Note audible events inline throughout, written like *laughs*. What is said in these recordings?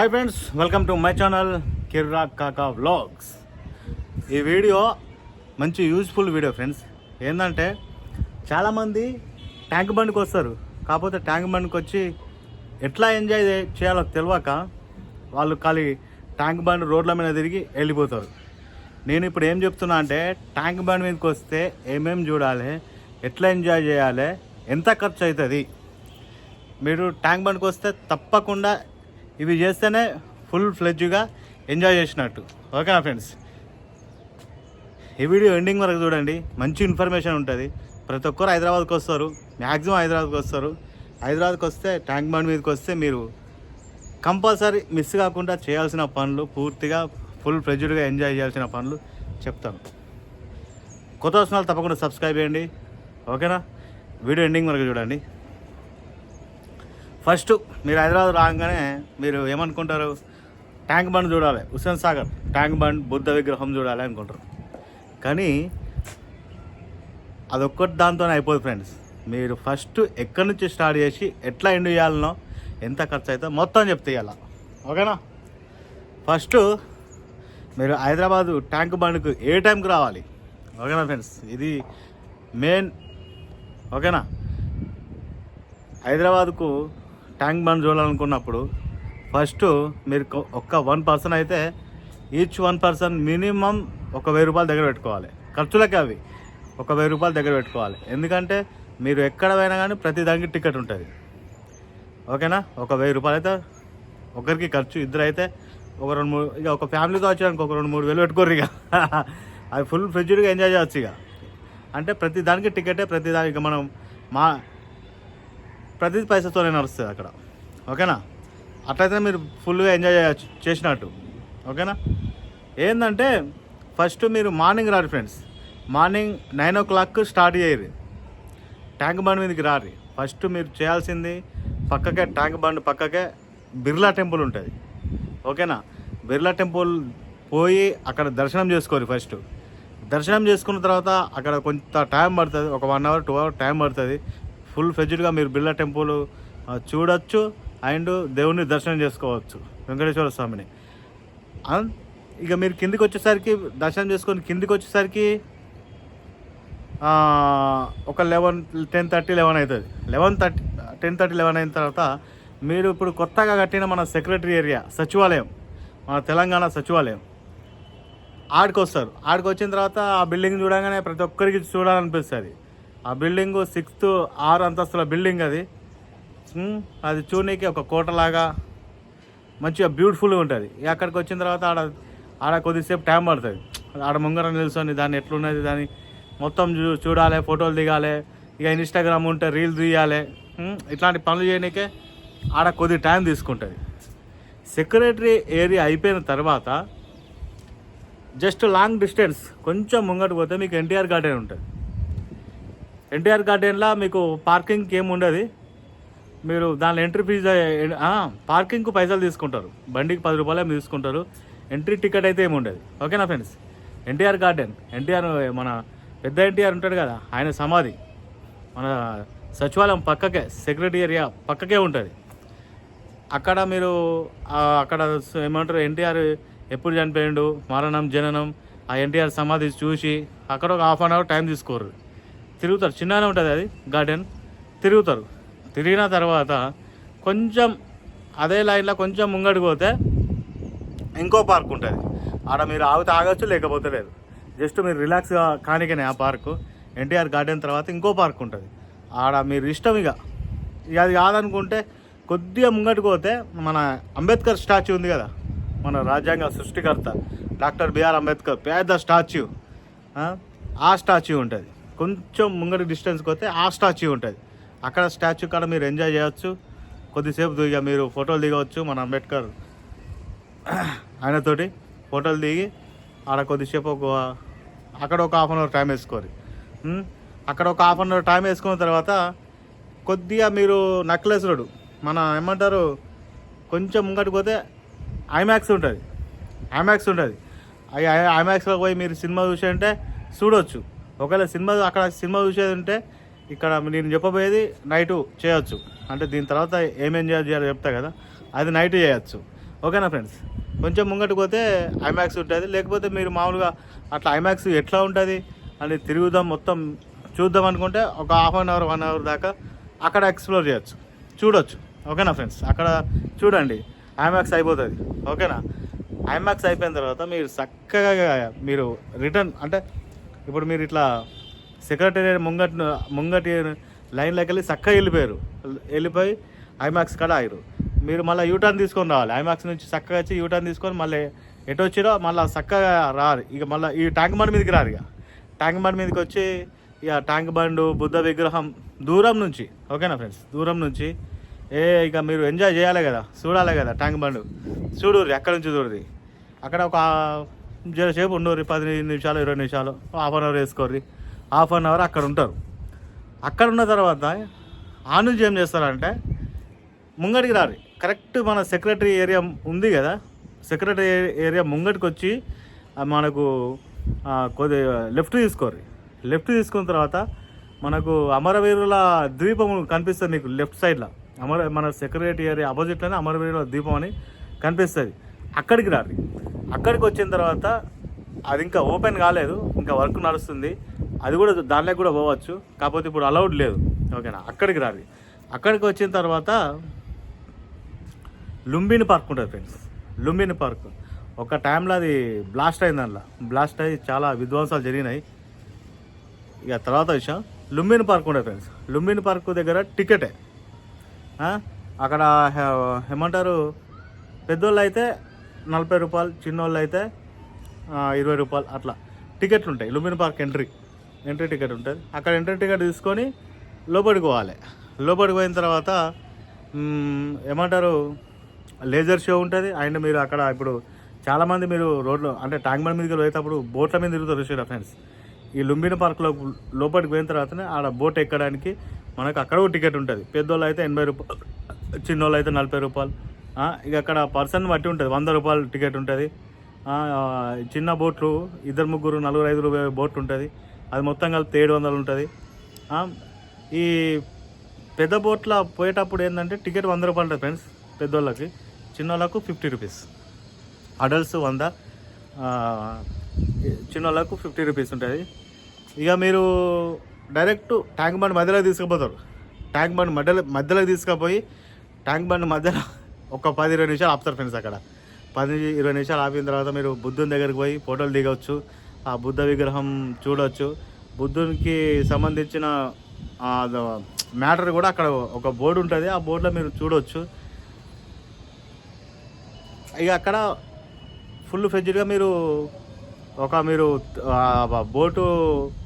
Hi friends welcome to my channel Kirra Kaka vlogs ఈ video మంచి useful video friends ఏంటంటే చాలామంది tank బండ్కి వస్తారు. కాకపోతే ట్యాంక్ బండ్కి వచ్చి ఎట్లా ఎంజాయ్ చేయాలో తెలియక వాళ్ళు ఖాళీ ట్యాంక్ బండ్ రోడ్ల మీద తిరిగి వెళ్ళిపోతారు. నేను ఇప్పుడు ఏం చెప్తున్నా అంటే ట్యాంక్ బండ్ మీదకి వస్తే ఏమేమి చూడాలి ఎట్లా ఎంజాయ్ చేయాలి ఎంత ఖర్చు అవుతుంది. మీరు ట్యాంక్ బండ్కి వస్తే తప్పకుండా ఇవి చేస్తేనే ఫుల్ ఫ్లెడ్జ్గా ఎంజాయ్ చేసినట్టు. ఓకేనా ఫ్రెండ్స్? ఈ వీడియో ఎండింగ్ వరకు చూడండి. మంచి ఇన్ఫర్మేషన్ ఉంటుంది. ప్రతి ఒక్కరు హైదరాబాద్కి వస్తారు. మ్యాక్సిమం హైదరాబాద్కి వస్తారు. హైదరాబాద్కి వస్తే ట్యాంక్ బండ్ మీదకి వస్తే మీరు కంపల్సరీ మిస్ కాకుండా చేయాల్సిన పనులు పూర్తిగా ఫుల్ ఫ్లెడ్జ్డ్గా ఎంజాయ్ చేయాల్సిన పనులు చెప్తాను. కొత్త వస్తున్నారు తప్పకుండా సబ్స్క్రైబ్ చేయండి. ఓకేనా? వీడియో ఎండింగ్ వరకు చూడండి. ఫస్ట్ మీరు హైదరాబాద్ రాగానే మీరు ఏమనుకుంటారు? ట్యాంక్ బండ్ చూడాలి. హుస్సేన్ సాగర్ ట్యాంక్ బండ్ బుద్ధ విగ్రహం చూడాలి అనుకుంటారు. కానీ అదొక్కటి దాంతోనే అయిపోదు ఫ్రెండ్స్. మీరు ఫస్ట్ ఎక్కడి నుంచి స్టార్ట్ చేసి ఎట్లా ఎండ్ చేయాలనో ఎంత ఖర్చు అవుతుందో మొత్తం చెప్తే ఇవాళ ఓకేనా? ఫస్ట్ మీరు హైదరాబాదు ట్యాంక్ బండ్కు ఏ టైంకి రావాలి? ఓకేనా ఫ్రెండ్స్? ఇది మెయిన్. ఓకేనా? హైదరాబాద్కు ట్యాంక్ బండ్ చూడాలనుకున్నప్పుడు ఫస్ట్ మీరు ఒక్క వన్ పర్సన్ అయితే ఈచ్ వన్ పర్సన్ మినిమం ఒక వెయ్యి రూపాయలు దగ్గర పెట్టుకోవాలి. ఖర్చులకి అవి. ఒక వెయ్యి రూపాయలు దగ్గర పెట్టుకోవాలి. ఎందుకంటే మీరు ఎక్కడ పోయినా కానీ ప్రతి దానికి టికెట్ ఉంటుంది. ఓకేనా? ఒక వెయ్యి రూపాయలు అయితే ఒకరికి ఖర్చు ఇద్దరు అయితే ఒక రెండు మూడు ఇక ఒక ఫ్యామిలీతో వచ్చారనుకో ఒక రెండు మూడు వేలు పెట్టుకోరు ఇక *laughs* అది ఫుల్ ఫ్రిడ్జ్డ్గా ఎంజాయ్ చేయొచ్చు ఇక అంటే ప్రతి దానికి టికెటే ప్రతి దానికి మనం మా ప్రతి పైసతోనే నడుస్తుంది అక్కడ. ఓకేనా? అట్లయితే మీరు ఫుల్గా ఎంజాయ్ చేయొచ్చు చేసినట్టు. ఓకేనా? ఏంటంటే ఫస్ట్ మీరు మార్నింగ్ రారు friends morning nine o'clock start చేయరు ట్యాంక్ బండ్ మీదకి రారు. ఫస్ట్ మీరు చేయాల్సింది పక్కకే ట్యాంక్ బండ్ పక్కకే బిర్లా టెంపుల్ ఉంటుంది. ఓకేనా? బిర్లా టెంపుల్ పోయి అక్కడ దర్శనం చేసుకోరు ఫస్ట్ దర్శనం చేసుకున్న తర్వాత అక్కడ కొంత టైం పడుతుంది ఒక one hour two hour time పడుతుంది. ఫుల్ ఫ్లెడ్జ్డ్గా మీరు బిర్లా టెంపుల్ చూడొచ్చు అండ్ దేవుని దర్శనం చేసుకోవచ్చు. వెంకటేశ్వర స్వామిని. ఇక మీరు కిందికి వచ్చేసరికి దర్శనం చేసుకొని కిందికి వచ్చేసరికి ఒక లెవెన్ టెన్ థర్టీ లెవెన్ అవుతుంది eleven thirty ten thirty eleven అయిన తర్వాత మీరు ఇప్పుడు కొత్తగా కట్టిన మన సెక్రటరీ ఏరియా సచివాలయం మన తెలంగాణ సచివాలయం. ఆడికి వస్తారు ఆడికి వచ్చిన తర్వాత ఆ బిల్డింగ్ చూడగానే ప్రతి ఒక్కరికి చూడాలనిపిస్తుంది. ఆ బిల్డింగ్ సిక్స్త్ ఆరు అంతస్తుల బిల్డింగ్ అది. అది చూడనీకి ఒక కోటలాగా మంచిగా బ్యూటిఫుల్గా ఉంటుంది. అక్కడికి వచ్చిన తర్వాత ఆడ ఆడ కొద్దిసేపు టైం పడుతుంది. ఆడ ముంగర నిల్చొని దాన్ని ఎట్లున్నది దాన్ని మొత్తం చూ చూడాలి ఫోటోలు దిగాలి ఇక ఇన్స్టాగ్రామ్ ఉంటే రీల్ తీయాలి. ఇట్లాంటి పనులు చేయడానికే ఆడ కొద్ది టైం తీసుకుంటుంది. సెక్రటరీ ఏరియా అయిపోయిన తర్వాత జస్ట్ లాంగ్ డిస్టెన్స్ కొంచెం ముంగట పోతే మీకు ఎన్టీఆర్ గార్డెన్ ఉంటుంది. ఎన్టీఆర్ గార్డెన్లో మీకు పార్కింగ్కి ఏమి ఉండదు. మీరు దానిలో ఎంట్రీ ఫీజు పార్కింగ్కు పైసలు తీసుకుంటారు. బండికి పది రూపాయలు ఏమి తీసుకుంటారు. ఎంట్రీ టికెట్ అయితే ఏమి ఉండదు. ఓకేనా ఫ్రెండ్స్? ఎన్టీఆర్ గార్డెన్ ఎన్టీఆర్ మన పెద్ద ఎన్టీఆర్ ఉంటాడు కదా ఆయన సమాధి. మన సచివాలయం పక్కకే సెక్రటరీ ఏరియా పక్కకే ఉంటుంది. అక్కడ మీరు అక్కడ ఏమంటారు ఎన్టీఆర్ ఎప్పుడు చనిపోయిండు మరణం జననం ఆ ఎన్టీఆర్ సమాధి చూసి అక్కడ ఒక హాఫ్ అన్ అవర్ టైం తీసుకోరు తిరుగుతారు. చిన్నగానే ఉంటుంది అది గార్డెన్ తిరుగుతారు. తిరిగిన తర్వాత కొంచెం అదే లైన్లో కొంచెం ముంగడికి పోతే ఇంకో పార్క్ ఉంటుంది. ఆడ మీరు ఆగితే ఆగచ్చు లేకపోతే లేదు. జస్ట్ మీరు రిలాక్స్గా కానికనే ఆ పార్కు ఎన్టీఆర్ గార్డెన్ తర్వాత ఇంకో పార్క్ ఉంటుంది. ఆడ మీరు ఇష్టం ఇక. ఇక అది కాదనుకుంటే కొద్దిగా ముంగటికి పోతే మన అంబేద్కర్ స్టాచ్యూ ఉంది కదా మన రాజ్యాంగ సృష్టికర్త డాక్టర్ బిఆర్ అంబేద్కర్ పెద్ద స్టాచ్యూ ఆ, ఆ స్టాచ్యూ ఉంటుంది. కొంచెం ముంగడి డిస్టెన్స్కి వస్తే ఆ స్టాచ్యూ ఉంటుంది. అక్కడ స్టాచ్యూ కాడ మీరు ఎంజాయ్ చేయవచ్చు కొద్దిసేపు దిగ మీరు ఫోటోలు దిగవచ్చు మన అంబేద్కర్ ఆయనతోటి ఫోటోలు దిగి ఆడ కొద్దిసేపు ఒక అక్కడ ఒక హాఫ్ అన్ అవర్ టైం వేసుకోరు. అక్కడ ఒక హాఫ్ అన్ అవర్ టైం వేసుకున్న తర్వాత కొద్దిగా మీరు నక్లెస్ రోడ్ మన ఏమంటారు? కొంచెం ముంగటికి పోతే ఐమాక్స్ ఉంటుంది. ఐమాక్స్ ఉంటుంది. ఐమాక్స్లో పోయి మీరు సినిమా చూసి అంటే చూడొచ్చు. ఒకవేళ సినిమా అక్కడ సినిమా చూసేది ఉంటే ఇక్కడ నేను చెప్పబోయేది నైట్ చేయొచ్చు. అంటే దీని తర్వాత ఏమేం చేయాలి చేయాలో చెప్తా కదా అది నైట్ చేయొచ్చు. ఓకేనా ఫ్రెండ్స్? కొంచెం ముంగట పోతే ఐమాక్స్ ఉంటుంది. లేకపోతే మీరు మామూలుగా అట్లా ఐమాక్స్ ఎట్లా ఉంటుంది అని తిరుగుదాం మొత్తం చూద్దాం అనుకుంటే ఒక half an hour one hour దాకా అక్కడ ఎక్స్ప్లోర్ చేయొచ్చు. చూడొచ్చు. ఓకేనా ఫ్రెండ్స్? అక్కడ చూడండి. ఐమాక్స్ అయిపోతుంది. ఓకేనా? ఐమాక్స్ అయిపోయిన తర్వాత మీరు చక్కగా మీరు రిటర్న్ అంటే ఇప్పుడు మీరు ఇట్లా సెక్రటరీ ముంగట్ ముంగటి లైన్లోకి వెళ్ళి చక్కగా వెళ్ళిపోయారు. వెళ్ళిపోయి ఐమాక్స్ కాడ ఆగిరు మీరు మళ్ళీ యూటర్న్ తీసుకొని రావాలి. ఐమాక్స్ నుంచి చక్కగా వచ్చి యూటర్న్ తీసుకొని మళ్ళీ ఎటు వచ్చిరో మళ్ళీ చక్కగా రారు. ఇక మళ్ళీ ఈ ట్యాంక్ బండ్ మీదకి రారు ఇక. ట్యాంక్ బండ్ మీదకి వచ్చి ఇక ట్యాంక్ బండ్ బుద్ధ విగ్రహం దూరం నుంచి ఓకేనా ఫ్రెండ్స్? దూరం నుంచి ఏ ఇక మీరు ఎంజాయ్ చేయాలి కదా చూడాలి కదా ట్యాంక్ బండ్. చూడు అక్కడ నుంచి చూడది అక్కడ ఒక జరసేపు ఉండరు పది నిమిషాలు ఇరవై నిమిషాలు హాఫ్ అన్ అవర్ వేసుకోర్రి. హాఫ్ అన్ అవర్ అక్కడ ఉంటారు. అక్కడ ఉన్న తర్వాత ఆ నుంచి ఏం చేస్తారంటే ముంగడికి రారు. కరెక్ట్ మన సెక్రటరీ ఏరియా ఉంది కదా? సెక్రటరీ ఏరియా ముంగటికి వచ్చి మనకు కొద్ది లెఫ్ట్ తీసుకోరు లెఫ్ట్ తీసుకున్న తర్వాత మనకు అమరవీరుల ద్వీపం కనిపిస్తుంది మీకు లెఫ్ట్ సైడ్లో. అమర మన సెక్రటరీ ఏరియా ఆపోజిట్లోనే అమరవీరుల ద్వీపం అని కనిపిస్తుంది. అక్కడికి రారు అక్కడికి వచ్చిన తర్వాత అది ఇంకా ఓపెన్ కాలేదు ఇంకా వర్క్ నడుస్తుంది. అది కూడా దానిలోకి కూడా పోవచ్చు కాకపోతే ఇప్పుడు అలౌడ్ లేదు. ఓకేనా? అక్కడికి రాలి అక్కడికి వచ్చిన తర్వాత లుంబిని పార్క్ ఉంటుంది ఫ్రెండ్స్. లుంబిని పార్క్. ఒక టైంలో అది బ్లాస్ట్ అయింది అందులో. బ్లాస్ట్ అయ్యి చాలా విధ్వంసాలు జరిగినాయి. ఇక తర్వాత విషయం. లుంబిని పార్క్ ఉండే ఫ్రెండ్స్. లుంబిని పార్క్ దగ్గర టికెటే. అక్కడ ఏమంటారు పెద్దోళ్ళు అయితే నలభై రూపాయలు చిన్నోళ్ళు అయితే ఇరవై రూపాయలు అట్లా. టికెట్లు ఉంటాయి Lumbini park entry entry ticket ఉంటుంది. అక్కడ ఎంట్రీ టికెట్ తీసుకొని లోపలికి పోవాలి. లోపలికి పోయిన తర్వాత ఏమంటారు లేజర్ షో ఉంటుంది. అండ్ మీరు అక్కడ ఇప్పుడు చాలామంది మీరు రోడ్లో అంటే ట్యాంక్ బండ్ మీదకి పోయేటప్పుడు బోట్ల మీద తిరుగుతారు చూసారా ఫ్రెండ్స్? ఈ లుంబిని పార్క్లో లోపలికి పోయిన తర్వాతనే ఆడ బోట్ ఎక్కడానికి మనకు అక్కడ ఒక టికెట్ ఉంటుంది. పెద్దోళ్ళు అయితే ఎనభై రూపాయలు చిన్నోళ్ళు అయితే నలభై రూపాయలు. ఇక అక్కడ పర్సన్ బట్టి ఉంటుంది వంద రూపాయలు టికెట్ ఉంటుంది. చిన్న బోట్లు ఇద్దరు ముగ్గురు నలుగురు ఐదుగురు పోయే బోట్ ఉంటుంది. అది మొత్తం కలిపి ఏడు వందలు ఉంటుంది. ఈ పెద్ద బోట్ల పోయేటప్పుడు ఏంటంటే టికెట్ వంద రూపాయలు ఉంటుంది ఫ్రెండ్స్ పెద్దోళ్ళకి. చిన్నోళ్ళకు ఫిఫ్టీ రూపీస్. అడల్ట్స్ వంద చిన్నోళ్ళకు ఫిఫ్టీ రూపీస్ ఉంటుంది. ఇక మీరు డైరెక్ట్ ట్యాంక్ బండ్ మధ్యలో తీసుకుపోతారు. ట్యాంక్ బండ్ మధ్యలో మధ్యలో తీసుకుపోయి ట్యాంక్ బండ్ మధ్యలో ఒక పది ఇరవై నిమిషాలు ఆపుతారు ఫ్రెండ్స్ అక్కడ. పది ఇరవై నిమిషాలు ఆపిన తర్వాత మీరు బుద్ధుని దగ్గరికి పోయి ఫోటోలు దిగవచ్చు ఆ బుద్ధ విగ్రహం చూడవచ్చు బుద్ధునికి సంబంధించిన మ్యాటర్ కూడా అక్కడ ఒక బోర్డు ఉంటుంది. ఆ బోర్డులో మీరు చూడవచ్చు ఇక అక్కడ ఫుల్ ఫ్లెడ్జ్డ్గా మీరు ఒక మీరు బోటు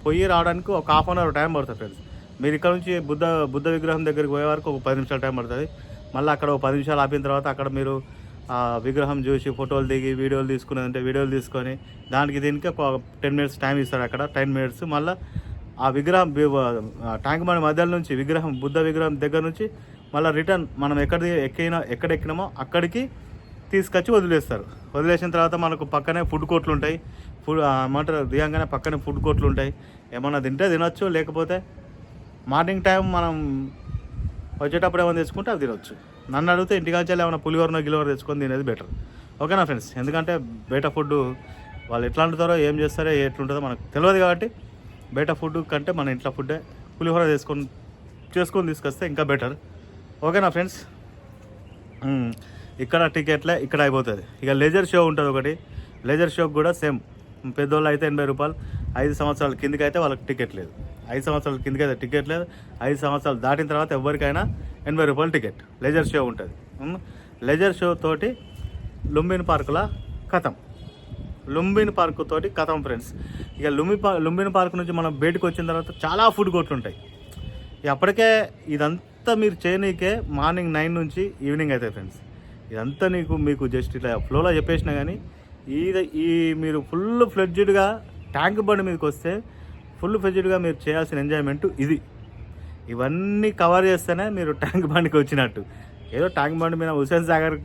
పొయ్యి రావడానికి ఒక హాఫ్ అన్ అవర్ టైం పడుతుంది ఫ్రెండ్స్ మీరు ఇక్కడ నుంచి బుద్ధ బుద్ధ విగ్రహం దగ్గరికి పోయే వరకు ఒక పది నిమిషాలు టైం పడుతుంది. మళ్ళీ అక్కడ ఒక పది నిమిషాలు ఆపిన తర్వాత అక్కడ మీరు విగ్రహం చూసి ఫోటోలు దిగి వీడియోలు తీసుకునేదంటే వీడియోలు తీసుకొని దానికి దీనికి ఒక టెన్ మినిట్స్ టైం ఇస్తారు అక్కడ టెన్ మినిట్స్. మళ్ళీ ఆ విగ్రహం ట్యాంక్ బండ్ మధ్యలో నుంచి విగ్రహం బుద్ధ విగ్రహం దగ్గర నుంచి మళ్ళీ రిటర్న్ మనం ఎక్కడ ఎక్కినా ఎక్కడ ఎక్కినామో అక్కడికి తీసుకొచ్చి వదిలేస్తారు. వదిలేసిన తర్వాత మనకు పక్కనే ఫుడ్ కోర్ట్లు ఉంటాయి. ఫుడ్ ఏమంటారు దిగంగానే పక్కనే ఫుడ్ కోర్ట్లు ఉంటాయి. ఏమన్నా తింటే తినొచ్చు లేకపోతే మార్నింగ్ టైం మనం వచ్చేటప్పుడు ఏమైనా తెచ్చుకుంటే అది తినొచ్చు. నన్ను అడిగితే ఇంటికాంచి ఏమైనా పులిహోరనో గిలిహోర తెచ్చుకొని తినేది బెటర్ ఓకేనా ఫ్రెండ్స్ ఎందుకంటే బయట ఫుడ్ వాళ్ళు ఎట్లా వండుతారో ఏం చేస్తారో ఎట్లుంటుందో మనకు తెలియదు కాబట్టి బయట ఫుడ్ కంటే మన ఇంట్లో ఫుడ్డే పులిహోర చేసుకొని చేసుకొని తీసుకొస్తే ఇంకా బెటర్ ఓకేనా ఫ్రెండ్స్ ఇక్కడ టికెట్లే ఇక్కడ అయిపోతుంది. ఇక లెజర్ షో ఉంటుంది ఒకటి. లెజర్ షోకి కూడా సేమ్ పెద్దోళ్ళు అయితే ఎనభై రూపాయలు ఐదు సంవత్సరాల కిందకి అయితే వాళ్ళకి టికెట్ లేదు. ఐదు సంవత్సరాల కిందకి అయితే టికెట్ లేదు. ఐదు సంవత్సరాలు దాటిన తర్వాత ఎవరికైనా ఎనభై రూపాయలు టికెట్. లెజర్ షో ఉంటుంది. లెజర్ షో తోటి లుంబిన్ పార్కుల కథం. లుంబిన్ పార్క్ తోటి కథం ఫ్రెండ్స్. ఇక లుంబి పా లుంబిన్ పార్క్ నుంచి మనం బయటకు వచ్చిన తర్వాత చాలా ఫుడ్ కోట్లు ఉంటాయి. ఇక అప్పటికే ఇదంతా మీరు చేయనీకే మార్నింగ్ నైన్ నుంచి ఈవినింగ్ అవుతాయి ఫ్రెండ్స్. ఇదంతా నీకు మీకు జస్ట్ ఇట్లా ఫ్లోలో చెప్పేసినా కానీ ఈ ఈ మీరు ఫుల్ ఫ్లెడ్జ్డ్గా ట్యాంక్ బండి మీదకి వస్తే ఫుల్ ఫెజ్డ్గా మీరు చేయాల్సిన ఎంజాయ్మెంట్ ఇది. ఇవన్నీ కవర్ చేస్తేనే మీరు ట్యాంక్ బండికి వచ్చినట్టు. ఏదో ట్యాంక్ బండి మీద హుసేన్ సాగర్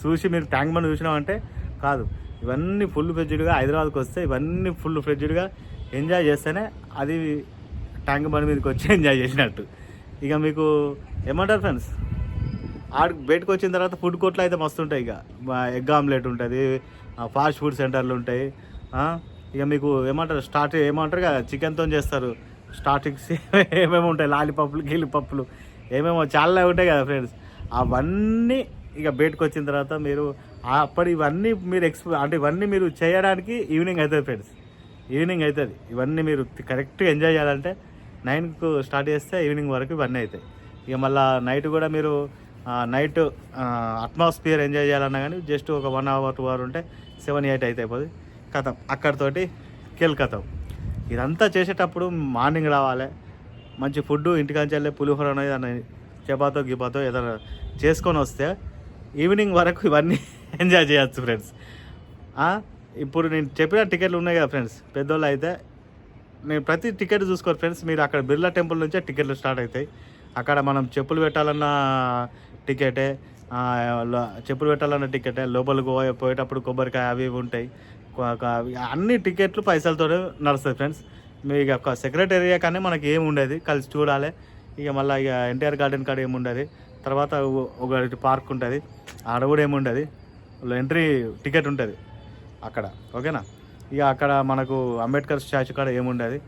చూసి మీరు ట్యాంక్ బండ్ చూసినామంటే కాదు. ఇవన్నీ ఫుల్ ఫ్రెడ్జ్డ్గా హైదరాబాద్కి వస్తే ఇవన్నీ ఫుల్ ఫ్రెడ్జ్డ్గా ఎంజాయ్ చేస్తేనే అది ట్యాంక్ బండ్ మీదకి వచ్చి ఎంజాయ్ చేసినట్టు. ఇక మీకు ఏమంటారు ఫ్రెండ్స్? ఆడ బయటకు వచ్చిన తర్వాత ఫుడ్ కోర్ట్లు అయితే మస్తు ఉంటాయి ఇక. ఎగ్ ఆమ్లెట్ ఉంటుంది ఫాస్ట్ ఫుడ్ సెంటర్లు ఉంటాయి ఇక మీకు ఏమంటారు స్టార్ట్ ఏమంటారు కదా చికెన్తో చేస్తారు. స్టార్టింగ్స్ *laughs* ఏమేమి ఉంటాయి లాలీపప్పులు గీలిపప్పులు ఏమేమో చాలా ఉంటాయి కదా ఫ్రెండ్స్ అవన్నీ ఇక బయటకు వచ్చిన తర్వాత మీరు అప్పుడు అప్పటి ఇవన్నీ మీరు ఎక్స్పీ అంటే ఇవన్నీ మీరు చేయడానికి ఈవినింగ్ అవుతుంది ఫ్రెండ్స్ ఈవినింగ్ అవుతుంది. ఇవన్నీ మీరు కరెక్ట్గా ఎంజాయ్ చేయాలంటే నైన్కు స్టార్ట్ చేస్తే ఈవినింగ్ వరకు ఇవన్నీ అవుతాయి. ఇక మళ్ళీ నైట్ కూడా మీరు నైట్ అట్మాస్ఫియర్ ఎంజాయ్ చేయాలన్నా కానీ జస్ట్ ఒక వన్ అవర్ టూ అవర్ ఉంటే సెవెన్ ఎయిట్ అయితే అయిపోతుంది. కథం అక్కడితోటి కెల్ కథం. ఇదంతా చేసేటప్పుడు మార్నింగ్ రావాలి. మంచి ఫుడ్ ఇంటికాంచి వెళ్ళి పులిహోర అనేది అని చపాతో గిపాతో ఏదైనా చేసుకొని వస్తే ఈవినింగ్ వరకు ఇవన్నీ *laughs* ఎంజాయ్ చేయొచ్చు ఫ్రెండ్స్. ఇప్పుడు నేను చెప్పిన టికెట్లు ఉన్నాయి కదా ఫ్రెండ్స్. పెద్దోళ్ళు అయితే నేను ప్రతి టికెట్ చూసుకోరు ఫ్రెండ్స్. మీరు అక్కడ బిర్లా టెంపుల్ నుంచే టికెట్లు స్టార్ట్ అవుతాయి. అక్కడ మనం చెప్పులు పెట్టాలన్న టికెటే చెప్పులు పెట్టాలన్న టికెటే లోపలికి పోయేటప్పుడు కొబ్బరికాయ అవి ఇవి ఉంటాయి. అన్ని టికెట్లు పైసలతో నడుస్తుంది ఫ్రెండ్స్. మీ ఇక ఒక సెక్రటేరియా కానీ మనకి ఏమి ఉండేది కలిసి చూడాలి. ఇక మళ్ళీ ఇక ఎన్టీఆర్ గార్డెన్ కాడ ఏముండదు తర్వాత ఒక పార్క్ ఉంటుంది ఆడ కూడా ఏముండదు ఎంట్రీ టికెట్ ఉంటుంది అక్కడ ఓకేనా? ఇక అక్కడ మనకు అంబేద్కర్ స్టాచ్యూ కాడ ఏముండదు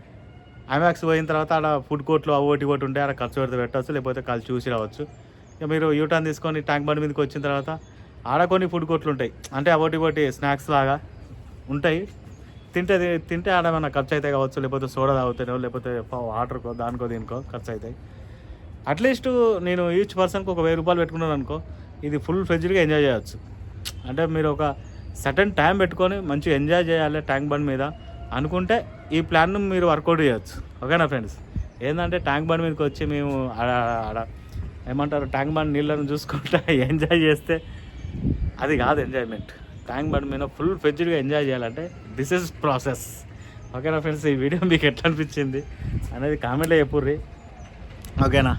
ఐమాక్స్ పోయిన తర్వాత ఆడ ఫుడ్ కోర్ట్లో ఒకటి ఒకటి ఉంటే ఆడ ఖర్చు పెడితే పెట్టవచ్చు లేకపోతే కలిసి చూసి రావచ్చు. ఇక మీరు యూటర్న్ తీసుకొని ట్యాంక్ బండ్ మీదకి వచ్చిన తర్వాత ఆడ కొన్ని ఫుడ్ కోర్ట్లు ఉంటాయి అంటే ఒకటి ఒకటి స్నాక్స్ లాగా. ఉంటాయి. తింటే తింటే ఆడ ఏమైనా ఖర్చు అవుతాయి కావచ్చు లేకపోతే సోడా తాగుతానో లేకపోతే వాటర్కో దానికో దీనికో ఖర్చు అవుతాయి అట్లీస్ట్ నేను ఈచ్ పర్సన్కి ఒక వెయ్యి రూపాయలు పెట్టుకున్నాను అనుకో ఇది ఫుల్ ఫ్రెజ్డ్గా ఎంజాయ్ చేయవచ్చు అంటే మీరు ఒక సటన్ టైం పెట్టుకొని మంచిగా ఎంజాయ్ చేయాలి ట్యాంక్ బండ్ మీద అనుకుంటే ఈ ప్లాన్ను మీరు వర్కౌట్ చేయొచ్చు. ఓకేనా ఫ్రెండ్స్? ఏంటంటే ట్యాంక్ బండ్ మీదకి వచ్చి మేము ఆడ ఆడ ఏమంటారు ట్యాంక్ బండ్ నీళ్ళను చూసుకుంటా *laughs* ఎంజాయ్ చేస్తే అది కాదు ఎంజాయ్మెంట్. ట్యాంక్ బండ్ మీద ఫుల్ ఫ్లెడ్జ్డ్గా ఎంజాయ్ చేయాలంటే దిస్ ఇస్ ప్రాసెస్ ఓకేనా ఫ్రెండ్స్ ఈ వీడియో మీకు ఎట్లా అనిపించింది అనేది కామెంట్లో చెప్పుర్రి. ఓకేనా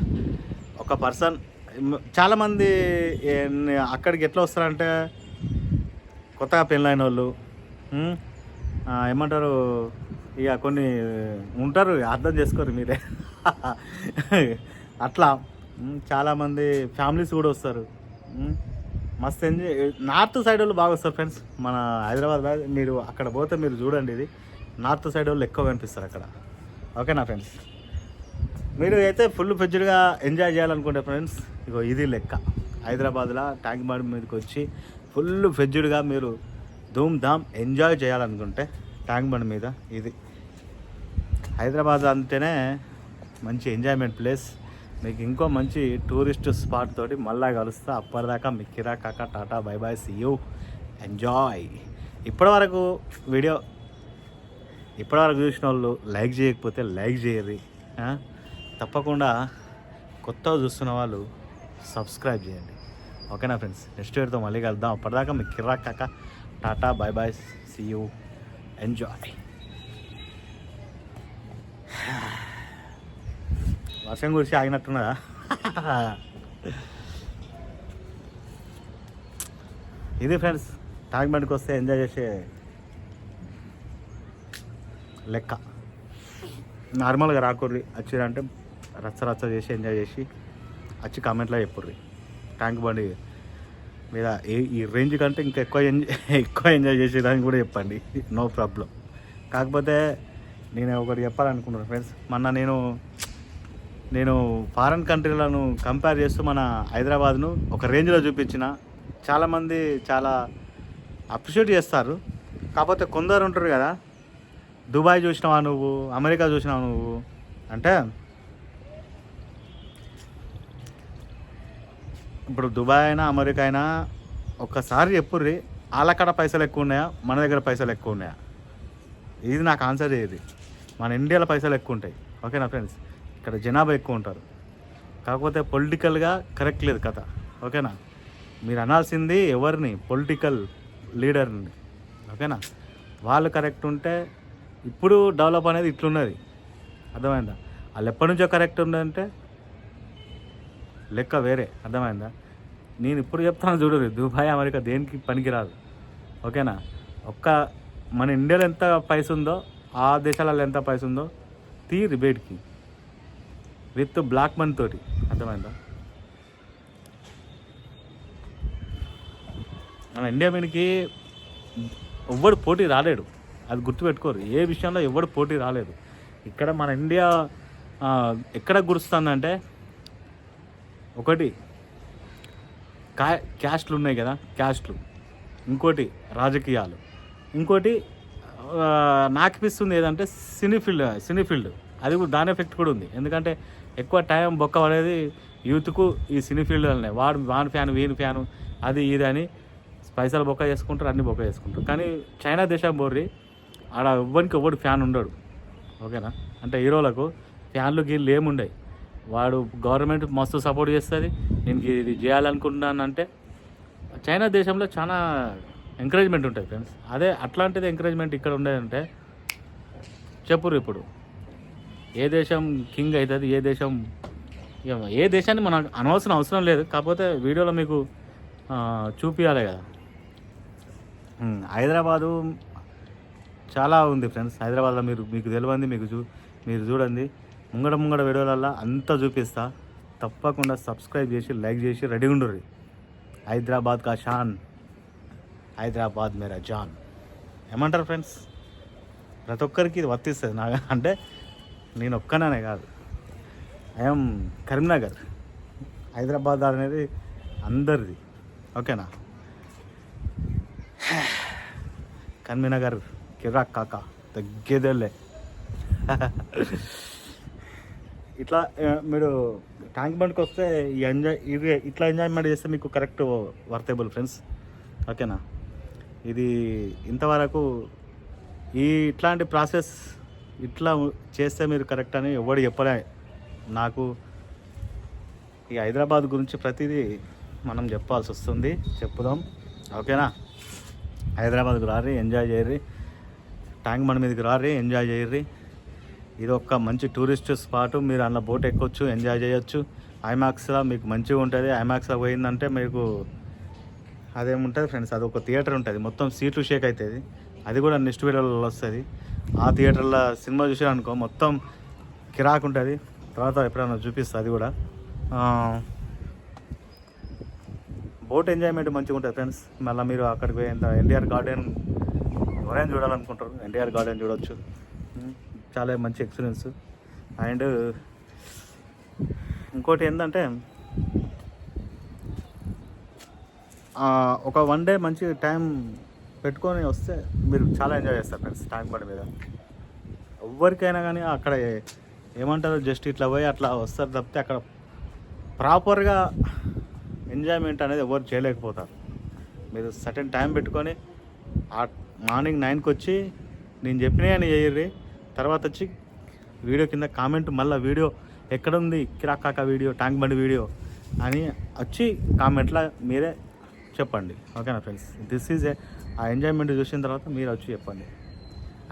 ఒక పర్సన్ చాలామంది అక్కడికి ఎట్లా వస్తారంటే కొత్తగా పెళ్ళైన వాళ్ళు ఏమంటారు ఇక కొన్ని ఉంటారు అర్థం చేసుకోరు మీరే. *laughs* అట్లా చాలామంది ఫ్యామిలీస్ కూడా వస్తారు మస్తు ఎంజాయ్. నార్త్ సైడ్ వాళ్ళు బాగా వస్తారు ఫ్రెండ్స్. మన హైదరాబాద్ మీరు అక్కడ పోతే మీరు చూడండి ఇది. నార్త్ సైడ్ వాళ్ళు ఎక్కువ కనిపిస్తారు అక్కడ. ఓకేనా ఫ్రెండ్స్? మీరు అయితే ఫుల్ ఫ్లెడ్జ్డ్గా ఎంజాయ్ చేయాలనుకుంటే ఫ్రెండ్స్ ఇగో ఇది లెక్క. హైదరాబాద్లో ట్యాంక్ బండ్ మీదకి వచ్చి ఫుల్ ఫ్లెడ్జ్డ్గా మీరు ధూమ్ ధామ్ ఎంజాయ్ చేయాలనుకుంటే ట్యాంక్ బండ్ మీద ఇది. హైదరాబాద్ అంటేనే మంచి ఎంజాయ్మెంట్ ప్లేస్. మీకు ఇంకో మంచి టూరిస్ట్ స్పాట్ తోటి మళ్ళా కలుస్తా. అప్పటిదాకా మీ Kirra Kaka tata bye bye see you enjoy ఇప్పటివరకు వీడియో ఇప్పటివరకు చూసిన వాళ్ళు లైక్ చేయకపోతే లైక్ చేయరు తప్పకుండా కొత్తగా చూస్తున్న వాళ్ళు సబ్స్క్రైబ్ చేయండి. ఓకేనా ఫ్రెండ్స్? నెక్స్ట్ వీడియోతో మళ్ళీ కలుద్దాం. అప్పటిదాకా మీకు Kirra Kaka tata bye bye see you enjoy వర్షం కురిసి ఆగినట్టున్నదా? ఇది ఫ్రెండ్స్ ట్యాంక్ బండ్కి వస్తే ఎంజాయ్ చేసే లెక్క. నార్మల్గా రాకుర్రి వచ్చిరంటే రచ్చ రచ్చ చేసి ఎంజాయ్ చేసి వచ్చి కామెంట్లో చెప్పుర్రి. ట్యాంక్ బండి మీద ఈ రేంజ్ కంటే ఇంకా ఎక్కువ ఎంజాయ్ ఎక్కువ ఎంజాయ్ చేసేదానికి కూడా చెప్పండి. No problem. కాకపోతే నేను ఒకటి చెప్పాలనుకుంటున్నాను ఫ్రెండ్స్. మొన్న నేను నేను ఫారెన్ కంట్రీలను కంపేర్ చేస్తూ మన హైదరాబాద్ను ఒక రేంజ్లో చూపించిన. చాలామంది చాలా అప్రిషియేట్ చేస్తారు. కాకపోతే కొందరు ఉంటారు కదా దుబాయ్ చూసినావా నువ్వు అమెరికా చూసినావా నువ్వు? అంటే ఇప్పుడు దుబాయ్ అయినా అమెరికా అయినా ఒక్కసారి చెప్పుర్రి వాళ్ళక్కడ పైసలు ఎక్కువ ఉన్నాయా మన దగ్గర పైసలు ఎక్కువ ఉన్నాయా? ఇది నాకు ఆన్సర్ ఇది మన ఇండియాలో పైసలు ఎక్కువ ఉంటాయి. ఓకేనా ఫ్రెండ్స్ ఇక్కడ జనాభా ఎక్కువ ఉంటారు. కాకపోతే పొలిటికల్గా కరెక్ట్ లేదు కథ. ఓకేనా? మీరు అనాల్సింది ఎవరిని? పొలిటికల్ లీడర్ని. ఓకేనా? వాళ్ళు కరెక్ట్ ఉంటే ఇప్పుడు డెవలప్ అనేది ఇట్లున్నది. అర్థమైందా? వాళ్ళు ఎప్పటి నుంచో కరెక్ట్ ఉందంటే లెక్క వేరే. అర్థమైందా? నేను ఇప్పుడు చెప్తాను చూడరు దుబాయ్ అమెరికా దేనికి పనికిరాదు. ఓకేనా? ఒక్క మన ఇండియాలో ఎంత పైస ఉందో ఆ దేశాలలో ఎంత పైస ఉందో తీ రిబేట్కి విత్ బ్లాక్ మన్ తోటి. అర్థమైందా? మన ఇండియా మీదకి ఎవ్వడు పోటీ రాలేడు. అది గుర్తుపెట్టుకోరు. ఏ విషయంలో ఎవ్వడు పోటీ రాలేదు. ఇక్కడ మన ఇండియా ఎక్కడ గురుస్తుందంటే ఒకటి కా క్యాస్ట్లు ఉన్నాయి కదా క్యాస్ట్లు. ఇంకోటి రాజకీయాలు. ఇంకోటి నాకు అనిపిస్తుంది ఏదంటే సినీ ఫీల్డ్ సినీ ఫీల్డ్. అది కూడా దాని ఎఫెక్ట్ కూడా ఉంది. ఎందుకంటే ఎక్కువ టైం బొక్క పడేది యూత్కు ఈ సినీ ఫీల్డ్ వల్లనే వాడు వాన్ ఫ్యాన్ వీని ఫ్యాను అది ఇది అని పైసలు బొక్క చేసుకుంటారు అన్ని బొక్క చేసుకుంటారు. కానీ చైనా దేశం బోర్రి ఆడ ఎవ్వరికి ఎవ్వడు ఫ్యాన్ ఉండడు. ఓకేనా? అంటే హీరోలకు ఫ్యాన్లు గీళ్ళు ఏముండయి. వాడు గవర్నమెంట్ మస్తు సపోర్ట్ చేస్తుంది. నేను ఇది చేయాలనుకుంటున్నానంటే చైనా దేశంలో చాలా ఎంకరేజ్మెంట్ ఉంటుంది ఫ్రెండ్స్. అదే అట్లాంటిది ఎంకరేజ్మెంట్ ఇక్కడ ఉండేదంటే చెప్పురు ఇప్పుడు. ఏ దేశం కింగ్ అవుతుంది ఏ దేశం ఏ దేశాన్ని మనం అనవసరం అవసరం లేదు. కాకపోతే వీడియోలో మీకు చూపించాలి కదా. హైదరాబాదు చాలా ఉంది ఫ్రెండ్స్. హైదరాబాద్లో మీరు మీకు తెలియంది మీకు చూ మీరు చూడండి. ముంగడ ముంగడ వీడియోలల్లో అంతా చూపిస్తా. తప్పకుండా సబ్స్క్రైబ్ చేసి లైక్ చేసి రెడీ ఉండరు హైదరాబాద్ కా షాన్. హైదరాబాద్ మేరా జాన్. ఏమంటారు ఫ్రెండ్స్? ప్రతి ఒక్కరికి ఇది వర్తిస్తుంది. నా అంటే నేను ఒక్కనే కాదు ఐఎమ్ కరీంనగర్ హైదరాబాద్ అనేది అందరిది. ఓకేనా? *sighs* కరీంనగర్ కిరా కాక తగ్గేదేలే *laughs* ఇట్లా మీరు ట్యాంక్ బండ్కి వస్తే ఈ ఎంజాయ్ ఇది ఇట్లా ఎంజాయ్మెంట్ చేస్తే మీకు కరెక్ట్ వర్తేబుల్ ఫ్రెండ్స్. ఓకేనా? ఇది ఇంతవరకు ఈ ఇట్లాంటి ప్రాసెస్ ఇట్లా చేస్తే మీరు కరెక్ట్ అని ఎవడు చెప్పలే. నాకు ఈ హైదరాబాద్ గురించి ప్రతిదీ మనం చెప్పాల్సి వస్తుంది. చెప్పుదాం. ఓకేనా? హైదరాబాద్కి రారి ఎంజాయ్ చేయర్రి. ట్యాంక్ మన మీదకి రారి ఎంజాయ్ చేయర్రి. ఇది ఒక మంచి టూరిస్ట్ స్పాట్. మీరు అందులో బోట్ ఎక్కొచ్చు ఎంజాయ్ చేయొచ్చు. ఐమాక్స్లో మీకు మంచిగా ఉంటుంది. ఐమాక్స్లో పోయిందంటే మీకు అదేముంటుంది ఫ్రెండ్స్? అది ఒక థియేటర్ ఉంటుంది. మొత్తం సీట్లు షేక్ అవుతుంది అది కూడా నెక్స్ట్ వీడియోలో వస్తుంది. ఆ థియేటర్లో సినిమా చూసారనుకో మొత్తం కిరాక్ ఉంటుంది. తర్వాత ఎప్పుడైనా చూపిస్తుంది అది కూడా. బోట్ ఎంజాయ్మెంట్ మంచిగా ఉంటుంది ఫ్రెండ్స్. మళ్ళీ మీరు అక్కడికి పోయేంత ఎన్టీఆర్ గార్డెన్ ఎవరైనా చూడాలనుకుంటారు. ఎన్టీఆర్ గార్డెన్ చూడొచ్చు. చాలా మంచి ఎక్స్పీరియన్స్. అండ్ ఇంకోటి ఏంటంటే ఒక వన్ డే మంచి టైం పెట్టుకొని వస్తే మీరు చాలా ఎంజాయ్ చేస్తారు ఫ్రెండ్స్ ట్యాంక్ బండ్ మీద. ఎవరికైనా కానీ అక్కడ ఏమంటారు జస్ట్ ఇట్లా పోయి అట్లా వస్తారు తప్పితే అక్కడ ప్రాపర్గా ఎంజాయ్మెంట్ అనేది ఎవరు చేయలేకపోతారు. మీరు సటన్ టైం పెట్టుకొని ఆ మార్నింగ్ నైన్కి వచ్చి నేను చెప్పినవి అని చేయర్రి తర్వాత వచ్చి వీడియో కింద కామెంట్ మళ్ళీ వీడియో ఎక్కడుంది Kirra Kaka video tank bund video అని వచ్చి కామెంట్లో మీరే చెప్పండి. ఓకేనా ఫ్రెండ్స్ దిస్ ఈజ్ ఏ ఆ ఎంజాయ్మెంట్ చూసిన తర్వాత మీరు వచ్చి చెప్పండి.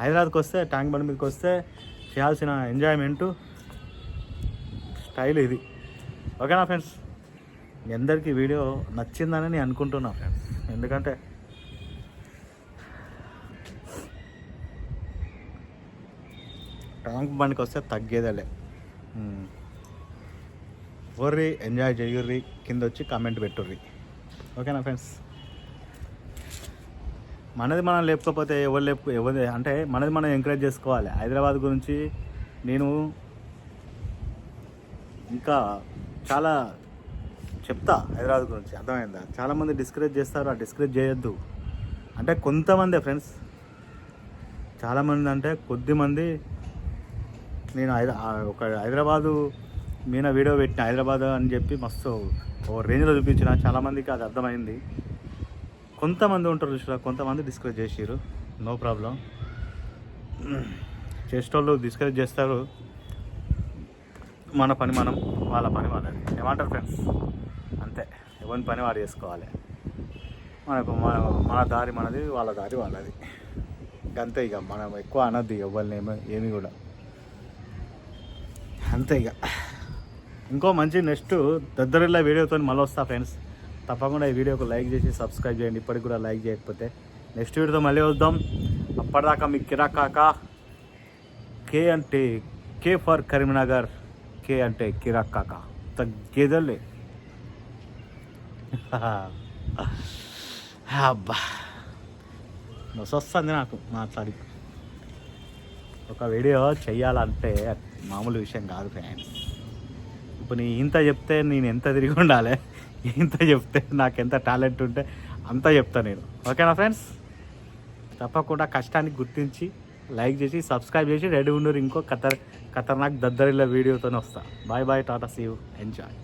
హైదరాబాద్కి వస్తే ట్యాంక్ బండి మీదకి వస్తే చేయాల్సిన ఎంజాయ్మెంటు స్టైల్ ఇది. ఓకేనా ఫ్రెండ్స్? మీ అందరికీ వీడియో నచ్చిందని నేను అనుకుంటున్నా. ఫ్రెండ్స్ ఎందుకంటే ట్యాంక్ బండికి వస్తే తగ్గేదేలే. వర్రి ఎంజాయ్ చేయుర్రి కింద వచ్చి కామెంట్ పెట్టుర్రి. ఓకేనా ఫ్రెండ్స్? మనది మనం లేకపోతే ఎవరు లేపు ఎవరి అంటే మనది మనం ఎంకరేజ్ చేసుకోవాలి. హైదరాబాద్ గురించి నేను ఇంకా చాలా చెప్తా హైదరాబాద్ గురించి. అర్థమైందా? చాలామంది డిస్కరేజ్ చేస్తారు ఆ డిస్కరేజ్ చేయొద్దు. అంటే కొంతమంది ఫ్రెండ్స్ చాలామంది అంటే కొద్దిమంది నేను ఒక హైదరాబాదు మీద వీడియో పెట్టిన హైదరాబాద్ అని చెప్పి మస్తు ఓ రేంజ్లో చూపించిన. చాలామందికి అది అర్థమైంది. కొంతమంది ఉంటారు చూసారా కొంతమంది డిస్కరేజ్ చేసిరు నో ప్రాబ్లం చేసేటోళ్ళు డిస్కరేజ్ చేస్తారు. మన పని మనం వాళ్ళ పని వాళ్ళది. ఏమంటారు ఫ్రెండ్స్ అంతే. ఎవరి పని వాడు చేసుకోవాలి. మనకు మన మన దారి మనది వాళ్ళ దారి వాళ్ళది. అంతే ఇక. మనం ఎక్కువ అనద్దు ఎవరిని ఏమి ఏమి కూడా. అంతే ఇక. ఇంకో మంచి నెక్స్ట్ దగ్గరలో వీడియోతో మళ్ళీ వస్తా ఫ్రెండ్స్ తప్పకుండా ఈ వీడియోకి లైక్ చేసి సబ్స్క్రైబ్ చేయండి. ఇప్పటికి కూడా లైక్ చేయకపోతే నెక్స్ట్ వీడియోతో మళ్ళీ వద్దాం. అప్పటిదాకా మీకు కిరాక్ కాక కే అంటే కే ఫర్ కరీంనగర్ కే అంటే కిరాక్ కాక. తగ్గేదలే *laughs* అబ్బా. వస్తుంది నాకు మాట్లాడి. ఒక వీడియో చెయ్యాలంటే మామూలు విషయం కాదు ఫ్యాన్ ఇప్పుడు నీ ఇంత చెప్తే నేను ఎంత తిరిగి ఉండాలి? ఇంత చెప్తే నాకు ఎంత టాలెంట్ ఉంటే అంత చెప్తా నేను. ఓకేనా ఫ్రెండ్స్ తప్పకుండా కష్టాన్ని గుర్తించి లైక్ చేసి సబ్స్క్రైబ్ చేసి రెడీ ఉండరు ఇంకో ఖతర్ ఖతర్నాక్ దద్దరిల్ల వీడియోతోనే వస్తా. Bye bye tata see you enjoy